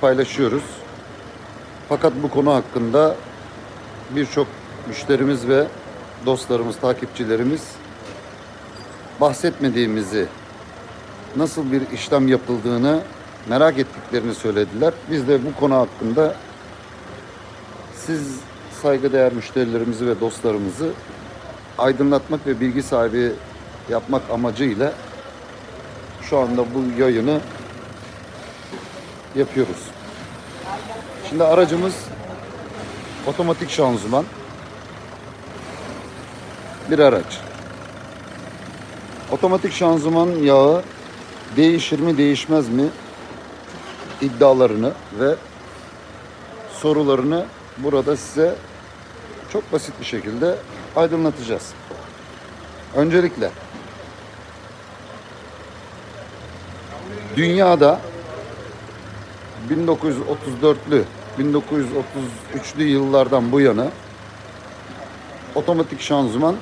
paylaşıyoruz. Fakat bu konu hakkında birçok müşterimiz ve dostlarımız, takipçilerimiz bahsetmediğimizi, nasıl bir işlem yapıldığını merak ettiklerini söylediler. Biz de bu konu hakkında siz saygıdeğer müşterilerimizi ve dostlarımızı aydınlatmak ve bilgi sahibi yapmak amacıyla şu anda bu yayını yapıyoruz. Şimdi aracımız otomatik şanzıman bir araç. Otomatik şanzıman yağı değişir mi değişmez mi iddialarını ve sorularını burada size çok basit bir şekilde aydınlatacağız. Öncelikle dünyada 1934'lü 1933'lü yıllardan bu yana otomatik şanzıman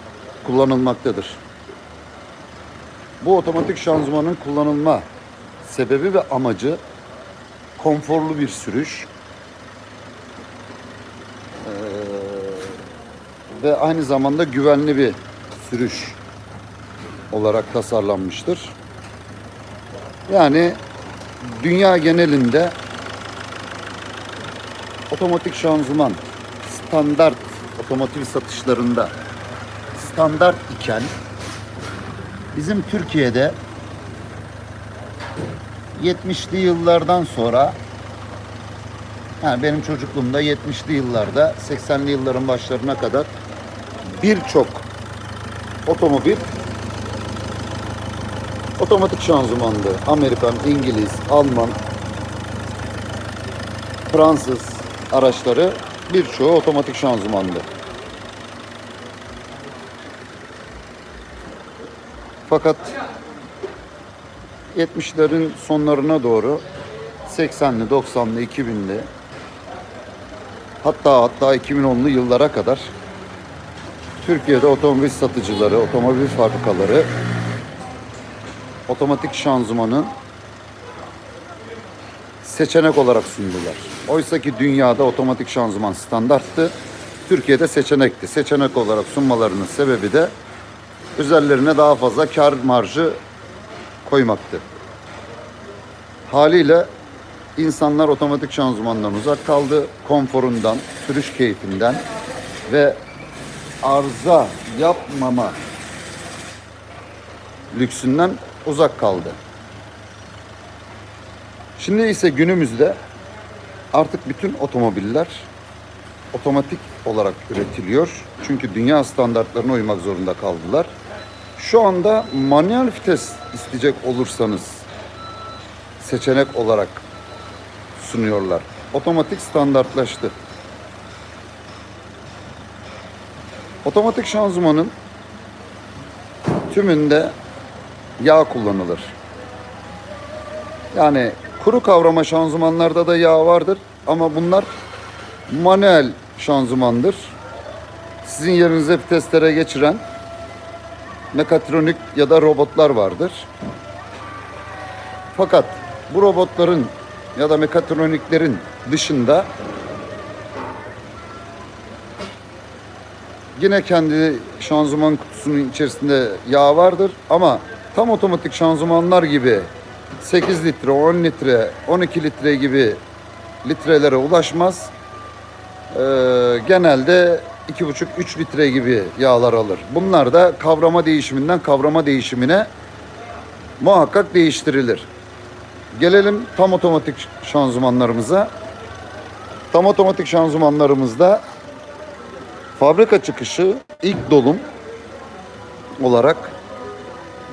kullanılmaktadır. Bu otomatik şanzımanın kullanılma sebebi ve amacı konforlu bir sürüş ve aynı zamanda güvenli bir sürüş olarak tasarlanmıştır. Yani dünya genelinde otomatik şanzıman standart otomotiv satışlarında standart iken bizim Türkiye'de 70'li yıllardan sonra yani benim çocukluğumda 70'li yıllarda 80'li yılların başlarına kadar birçok otomobil otomatik şanzımandı. Amerikan, İngiliz, Alman, Fransız araçları birçoğu otomatik şanzımandı. Fakat 70'lerin sonlarına doğru 80'li, 90'lı, 2000'li hatta hatta 2010'lu yıllara kadar Türkiye'de otomobil satıcıları, otomobil fabrikaları otomatik şanzımanı seçenek olarak sundular. Oysa ki dünyada otomatik şanzıman standarttı. Türkiye'de seçenekti. Seçenek olarak sunmalarının sebebi de üzerlerine daha fazla kar marjı koymaktı. Haliyle insanlar otomatik şanzımandan uzak kaldı. Konforundan, sürüş keyfinden ve arıza yapmama lüksünden uzak kaldı. Şimdi ise günümüzde artık bütün otomobiller otomatik olarak üretiliyor. Çünkü dünya standartlarına uymak zorunda kaldılar. Şu anda manuel vites isteyecek olursanız seçenek olarak sunuyorlar. Otomatik standartlaştı. Otomatik şanzımanın tümünde yağ kullanılır. Yani kuru kavrama şanzımanlarda da yağ vardır ama bunlar manuel şanzımandır. Sizin yerinize viteslere geçiren mekatronik ya da robotlar vardır. Fakat bu robotların ya da mekatroniklerin dışında yine kendi şanzıman kutusunun içerisinde yağ vardır ama tam otomatik şanzımanlar gibi 8 litre, 10 litre, 12 litre gibi litrelere ulaşmaz. Ee, genelde 2,5-3 litre gibi yağlar alır. Bunlar da kavrama değişiminden kavrama değişimine muhakkak değiştirilir. Gelelim tam otomatik şanzımanlarımıza. Tam otomatik şanzımanlarımızda fabrika çıkışı ilk dolum olarak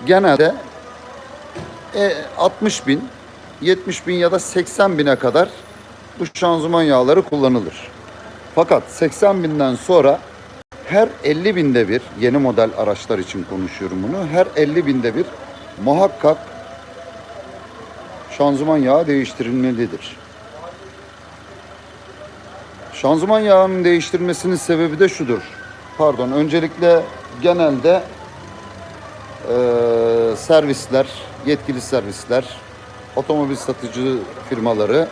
genelde e, 60 bin, 70 bin ya da 80 bine kadar bu şanzıman yağları kullanılır. Fakat 80 binden sonra her 50 binde bir, yeni model araçlar için konuşuyorum bunu, her 50 binde bir muhakkak şanzıman yağı değiştirilmelidir. Şanzıman yağının değiştirilmesinin sebebi de şudur. Pardon, öncelikle genelde eee, servisler, yetkili servisler, otomobil satıcı firmaları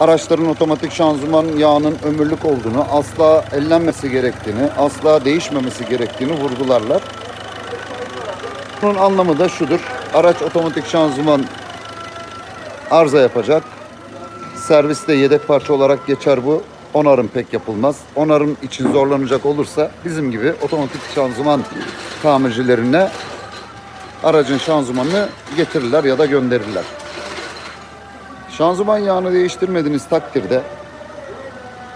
araçların otomatik şanzıman yağının ömürlük olduğunu, asla ellenmesi gerektiğini, asla değişmemesi gerektiğini vurgularlar. Bunun anlamı da şudur. Araç otomatik şanzıman arıza yapacak. Serviste yedek parça olarak geçer bu. Onarım pek yapılmaz. Onarım için zorlanacak olursa bizim gibi otomatik şanzıman tamircilerine aracın şanzımanını getirirler ya da gönderirler. Şanzıman yağını değiştirmediğiniz takdirde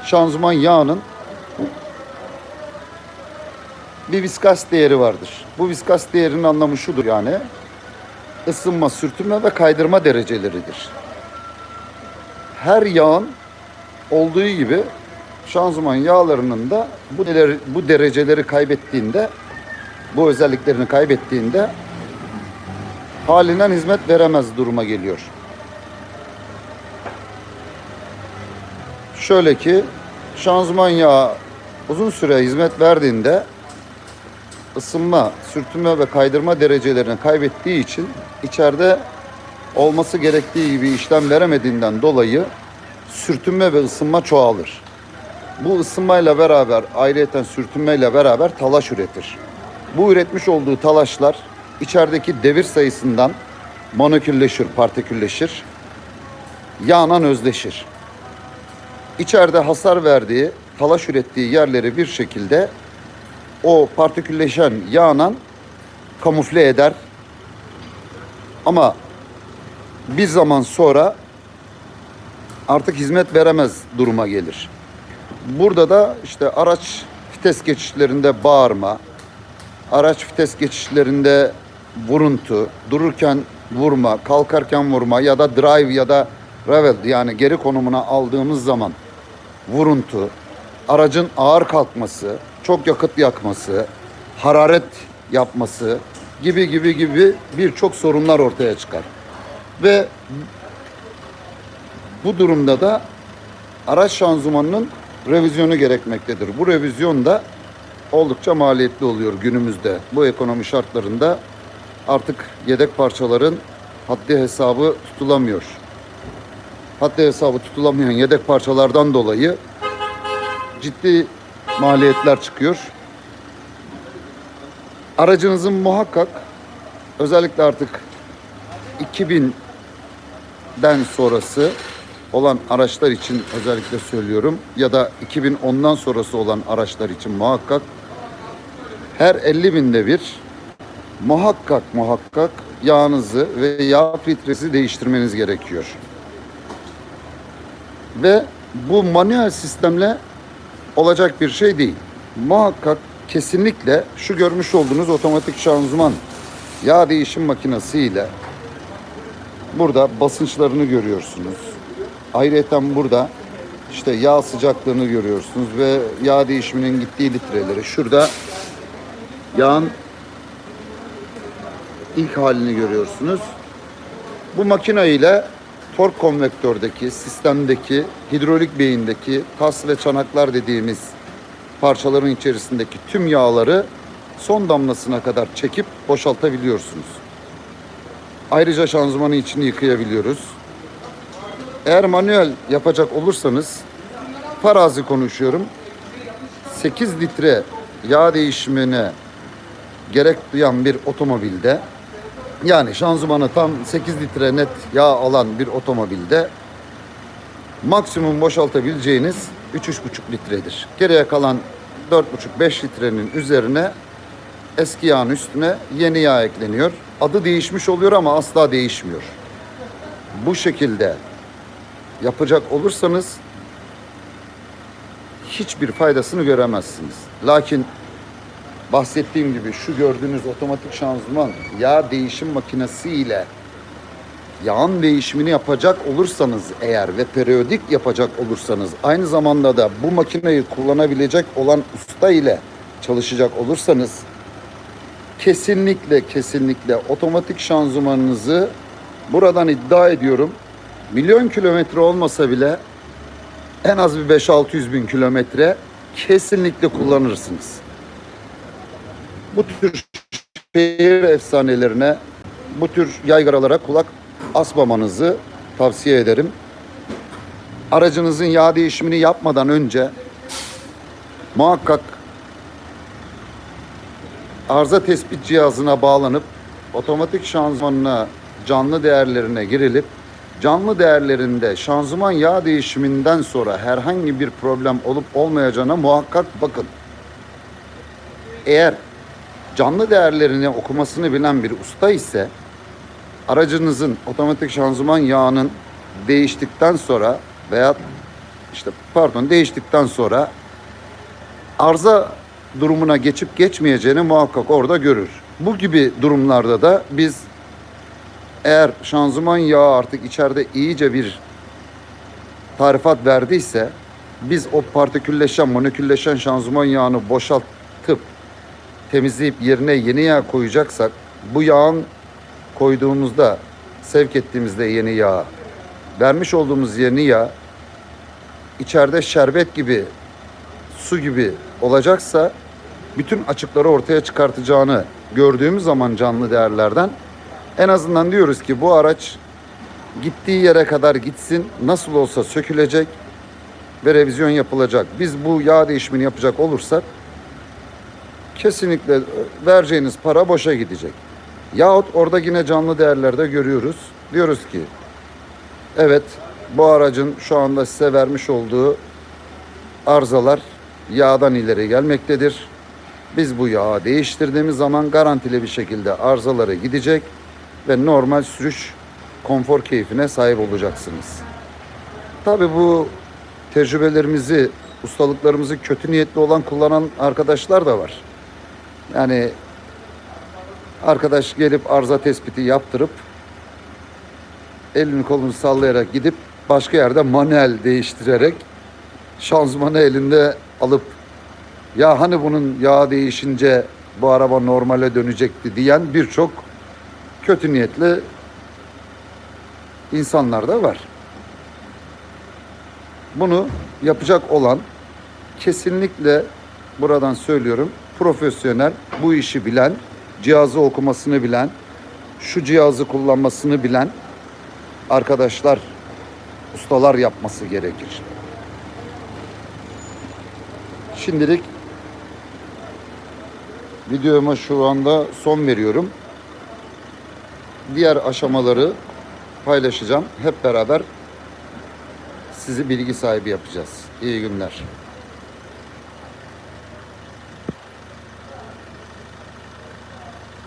şanzıman yağının bir viskas değeri vardır. Bu viskas değerinin anlamı şudur yani ısınma, sürtünme ve kaydırma dereceleridir. Her yağın olduğu gibi şanzıman yağlarının da bu, bu dereceleri kaybettiğinde, bu özelliklerini kaybettiğinde halinden hizmet veremez duruma geliyor. Şöyle ki şanzıman yağı uzun süre hizmet verdiğinde ısınma, sürtünme ve kaydırma derecelerini kaybettiği için içeride olması gerektiği gibi işlem veremediğinden dolayı sürtünme ve ısınma çoğalır. Bu ısınmayla beraber, ayrıyeten sürtünmeyle beraber talaş üretir. Bu üretmiş olduğu talaşlar içerideki devir sayısından monokülleşir, partikülleşir, yağla özleşir. İçeride hasar verdiği, talaş ürettiği yerleri bir şekilde o partikülleşen yağla kamufle eder. Ama bir zaman sonra artık hizmet veremez duruma gelir. Burada da işte araç vites geçişlerinde bağırma, araç vites geçişlerinde vuruntu, dururken vurma, kalkarken vurma ya da drive ya da revel yani geri konumuna aldığımız zaman vuruntu, aracın ağır kalkması, çok yakıt yakması, hararet yapması gibi gibi gibi birçok sorunlar ortaya çıkar. Ve bu durumda da araç şanzımanının revizyonu gerekmektedir. Bu revizyon da oldukça maliyetli oluyor günümüzde. Bu ekonomi şartlarında artık yedek parçaların haddi hesabı tutulamıyor. Haddi hesabı tutulamayan yedek parçalardan dolayı ciddi maliyetler çıkıyor. Aracınızın muhakkak özellikle artık 2000'den sonrası olan araçlar için özellikle söylüyorum ya da 2010'dan sonrası olan araçlar için muhakkak her 50 binde bir muhakkak muhakkak yağınızı ve yağ filtresi değiştirmeniz gerekiyor. Ve bu manuel sistemle olacak bir şey değil. Muhakkak kesinlikle şu görmüş olduğunuz otomatik şanzıman yağ değişim makinesi ile burada basınçlarını görüyorsunuz. Ayrıca burada işte yağ sıcaklığını görüyorsunuz ve yağ değişiminin gittiği litreleri. Şurada yağın ilk halini görüyorsunuz. Bu makine ile tork konvektördeki, sistemdeki, hidrolik beyindeki tas ve çanaklar dediğimiz parçaların içerisindeki tüm yağları son damlasına kadar çekip boşaltabiliyorsunuz. Ayrıca şanzımanın içini yıkayabiliyoruz. Eğer manuel yapacak olursanız farazi konuşuyorum. 8 litre yağ değişimine gerek duyan bir otomobilde yani şanzımanı tam 8 litre net yağ alan bir otomobilde maksimum boşaltabileceğiniz 3-3,5 litredir. Geriye kalan 4,5-5 litrenin üzerine eski yağın üstüne yeni yağ ekleniyor. Adı değişmiş oluyor ama asla değişmiyor. Bu şekilde yapacak olursanız hiçbir faydasını göremezsiniz. Lakin bahsettiğim gibi şu gördüğünüz otomatik şanzıman yağ değişim makinesi ile yağın değişimini yapacak olursanız eğer ve periyodik yapacak olursanız aynı zamanda da bu makineyi kullanabilecek olan usta ile çalışacak olursanız kesinlikle kesinlikle otomatik şanzımanınızı buradan iddia ediyorum milyon kilometre olmasa bile en az bir 5-600 bin kilometre kesinlikle kullanırsınız. Bu tür şehir efsanelerine, bu tür yaygaralara kulak asmamanızı tavsiye ederim. aracınızın yağ değişimini yapmadan önce muhakkak arıza tespit cihazına bağlanıp otomatik şanzımanına canlı değerlerine girilip canlı değerlerinde şanzıman yağ değişiminden sonra herhangi bir problem olup olmayacağına muhakkak bakın. Eğer canlı değerlerini okumasını bilen bir usta ise aracınızın otomatik şanzıman yağının değiştikten sonra veya işte pardon değiştikten sonra arıza durumuna geçip geçmeyeceğini muhakkak orada görür. Bu gibi durumlarda da biz eğer şanzıman yağı artık içeride iyice bir tarifat verdiyse biz o partikülleşen, molekülleşen şanzıman yağını boşaltıp temizleyip yerine yeni yağ koyacaksak bu yağın koyduğumuzda sevk ettiğimizde yeni yağ vermiş olduğumuz yeni yağ içeride şerbet gibi su gibi olacaksa bütün açıkları ortaya çıkartacağını gördüğümüz zaman canlı değerlerden en azından diyoruz ki bu araç gittiği yere kadar gitsin nasıl olsa sökülecek ve revizyon yapılacak. Biz bu yağ değişimini yapacak olursak kesinlikle vereceğiniz para boşa gidecek. Yahut orada yine canlı değerlerde görüyoruz. Diyoruz ki evet bu aracın şu anda size vermiş olduğu arızalar yağdan ileri gelmektedir. Biz bu yağı değiştirdiğimiz zaman garantili bir şekilde arızaları gidecek ve normal sürüş konfor keyfine sahip olacaksınız. Tabii bu tecrübelerimizi, ustalıklarımızı kötü niyetli olan kullanan arkadaşlar da var. Yani arkadaş gelip arıza tespiti yaptırıp elini kolunu sallayarak gidip başka yerde manuel değiştirerek şanzımanı elinde alıp ya hani bunun yağı değişince bu araba normale dönecekti diyen birçok kötü niyetli insanlar da var. Bunu yapacak olan kesinlikle buradan söylüyorum profesyonel, bu işi bilen, cihazı okumasını bilen, şu cihazı kullanmasını bilen arkadaşlar, ustalar yapması gerekir. Şimdilik videoma şu anda son veriyorum. Diğer aşamaları paylaşacağım. Hep beraber sizi bilgi sahibi yapacağız. İyi günler.